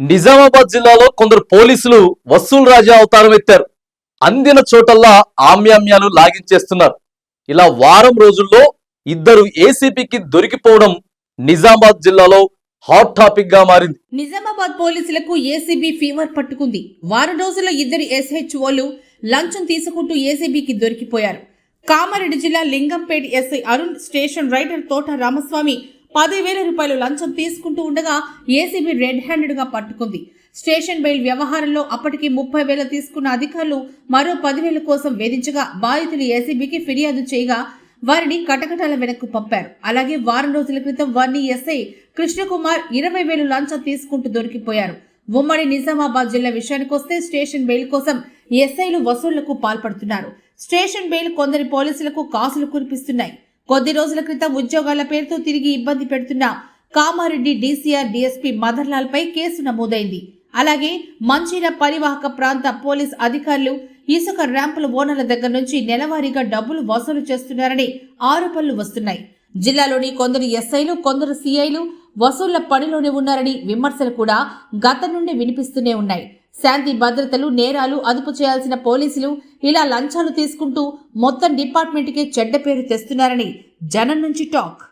నిజామాబాద్ జిల్లాలో కొందరు పోలీసులు వసూల్ రాజా అవతారం ఎత్తారు. అందిన చోటల్లా ఆమ్యామ్యాలు లాగించేస్తున్నారు. ఇలా వారం రోజుల్లో ఇద్దరు ఏసీపీకి దొరికిపోవడం నిజామాబాద్ జిల్లాలో హాట్ టాపిక్గా మారింది. నిజామాబాద్ పోలీసులకు ఏసీబీ ఫీవర్ పట్టుకుంది. వారం రోజుల్లో ఇద్దరు ఎస్హెచ్ఓలు లంచం తీసుకుంటూ ఏసీబీకి దొరికిపోయారు. కామారెడ్డి జిల్లా Lingampet SI Arun station writer Thota Ramaswamy పదివేల రూపాయలు లంచం తీసుకుంటూ ఉండగా ఏసీబీ రెడ్ హ్యాండెడ్గా పట్టుకుంది. స్టేషన్ బెయిల్ వ్యవహారంలో అప్పటికి ముప్పై వేల తీసుకున్న అధికారులు మరో పదివేల కోసం వేధించగా బాధితులు ఏసీబీకి ఫిర్యాదు చేయగా వారిని కటకటాల వెనక్కు పంపారు. అలాగే వారం రోజుల క్రితం వారిని ఎస్ఐ కృష్ణకుమార్ ఇరవై వేలు లంచం తీసుకుంటూ దొరికిపోయారు. ఉమ్మడి నిజామాబాద్ జిల్లా విషయానికొస్తే స్టేషన్ బెయిల్ కోసం ఎస్ఐలు వసూళ్ళకు పాల్పడుతున్నారు. స్టేషన్ బెయిల్ కొందరి పోలీసులకు కాసులు కురిపిస్తున్నాయి. కొద్ది రోజుల క్రితం ఉద్యోగాల పేరుతో తిరిగి ఇబ్బంది పెడుతున్న కామారెడ్డి డీసీఆర్ డీఎస్పీ మదర్లాల్ పై కేసు నమోదైంది. అలాగే మంచిర పరివాహక ప్రాంత పోలీస్ అధికారులు ఇసుక ర్యాంపుల ఓనర్ల దగ్గర నుంచి నెలవారీగా డబ్బులు వసూలు చేస్తున్నారని ఆరోపణలు వస్తున్నాయి. జిల్లాలోని కొందరు ఎస్ఐలు కొందరు సిఐలు వసూళ్ళ పనిలోనే ఉన్నారని విమర్శలు కూడా గత నుండి వినిపిస్తూనే ఉన్నాయి. శాంతి భద్రతలు నేరాలు అదుపు చేయాల్సిన పోలీసులు ఇలా లంచాలు తీసుకుంటూ మొత్తం డిపార్ట్మెంట్కే చెడ్డ పేరు తెస్తున్నారని జనం నుంచి టాక్.